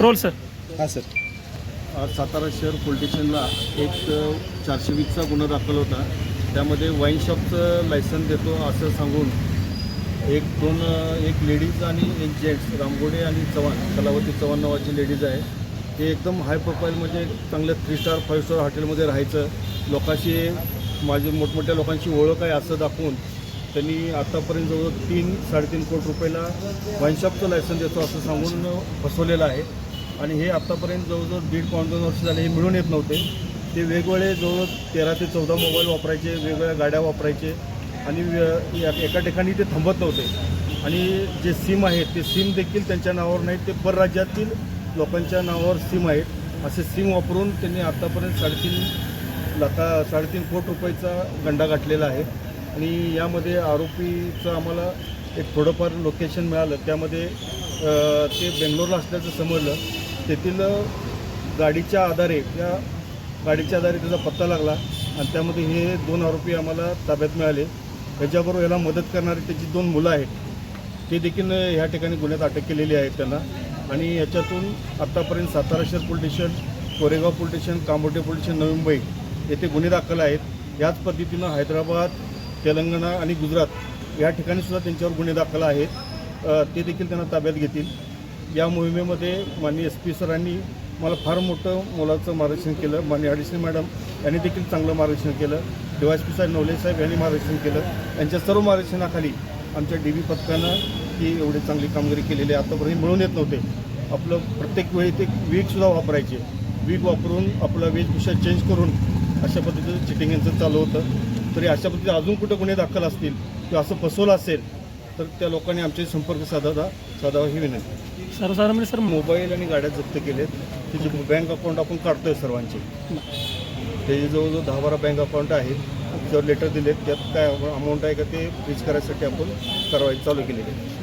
Role sir. हां sir. आज सातारा शहर पोलीस स्टेशनला एक चारशे वीसचा गुन्हा दाखल होता. त्यामध्ये वाईन शॉपचं लायसन देतो असं सांगून एक दोन एक लेडीज आणि एक जेंट्स रामगोडे आणि चव्हाण कलावती चव्हाण नावाची लेडीज आहे. ते एकदम हाय प्रोफाईल म्हणजे चांगल्या थ्री स्टार फाईव्ह स्टार हॉटेलमध्ये राहायचं. लोकांशी माझी मोठमोठ्या लोकांची ओळख आहे असं दाखवून त्यांनी आतापर्यंत जवळ तीन साडेतीन कोटी रुपयाला वाईनशॉपचं लायसन देतो असं सांगून फसवलेलं आहे. आणि हे आत्तापर्यंत जवळजवळ दीड पाऊण दोन वर्ष झाले हे मिळून येत नव्हते. ते वेगवेगळे जवळ तेरा ते चौदा मोबाईल वापरायचे वेगवेगळ्या गाड्या वापरायचे आणि एका ठिकाणी ते थांबत नव्हते. आणि जे सिम आहेत ते सिम देखील त्यांच्या नावावर नाहीत ते परराज्यातील लोकांच्या नावावर सिम आहेत. असे सिम वापरून त्यांनी आत्तापर्यंत साडेतीन लाखा साडेतीन कोटी रुपयाचा गंडा गाठलेला आहे. आणि यामध्ये आरोपीचं आम्हाला एक थोडंफार लोकेशन मिळालं. त्यामध्ये ते बेंगलोरला असल्याचं समजलं. तेथील गाडीच्या आधारे त्या गाडीच्या आधारे त्याचा पत्ता लागला आणि त्यामध्ये हे दोन आरोपी आम्हाला ताब्यात मिळाले. त्याच्याबरोबर याला मदत करणारी त्याची दोन मुलं आहेत. ते देखील ह्या ठिकाणी गुन्ह्यात अटक केलेली आहे त्यांना. आणि याच्यातून आत्तापर्यंत सातारा शहर police station Koregaon police station Kamothe police station Navi Mumbai येथे गुन्हे दाखल आहेत. याच पद्धतीनं हैदराबाद तेलंगणा आणि गुजरात या ठिकाणी सुद्धा त्यांच्यावर गुन्हे दाखल आहेत. ते देखील त्यांना ताब्यात घेतील. या मोहिमेमध्ये माननीय एस पी सरांनी मला फार मोठं मोलाचं मार्गदर्शन केलं. माननीय अडिशनल मॅडम यांनी देखील चांगलं मार्गदर्शन केलं. डीवाय पी साहेब नवले साहेब यांनी मार्गदर्शन केलं. यांच्या सर्व मार्गदर्शनाखाली आमच्या डी बी पथकानं ही एवढी चांगली कामगिरी केलेली आहे. आतापर्यंत मिळून येत नव्हते. आपलं प्रत्येक वेळी ते वीकसुद्धा वापरायचे. वीक वापरून आपला वेशभूषा चेंज करून अशा पद्धतीचं चिटिंग यांचं चालू होतं. तरी अशा पद्धतीने अजून कुठं गुन्हे दाखल असतील किंवा असं फसवलं असेल तर त्या लोकांनी आमचे संपर्क साधावा साधावा ही विनंती. सर्वसाधारण सर मोबाईल आणि गाड्या जप्त केलेत. त्याचे बँक अकाउंट आपण काढतोय सर्वांचे. ते जवळजवळ दहा बारा बँक अकाउंट आहेत. त्याच्यावर लेटर दिलेत. त्यात काय अमाऊंट आहे का ते फ्रीज करायसाठी आपण कारवाई चालू केलेली आहे.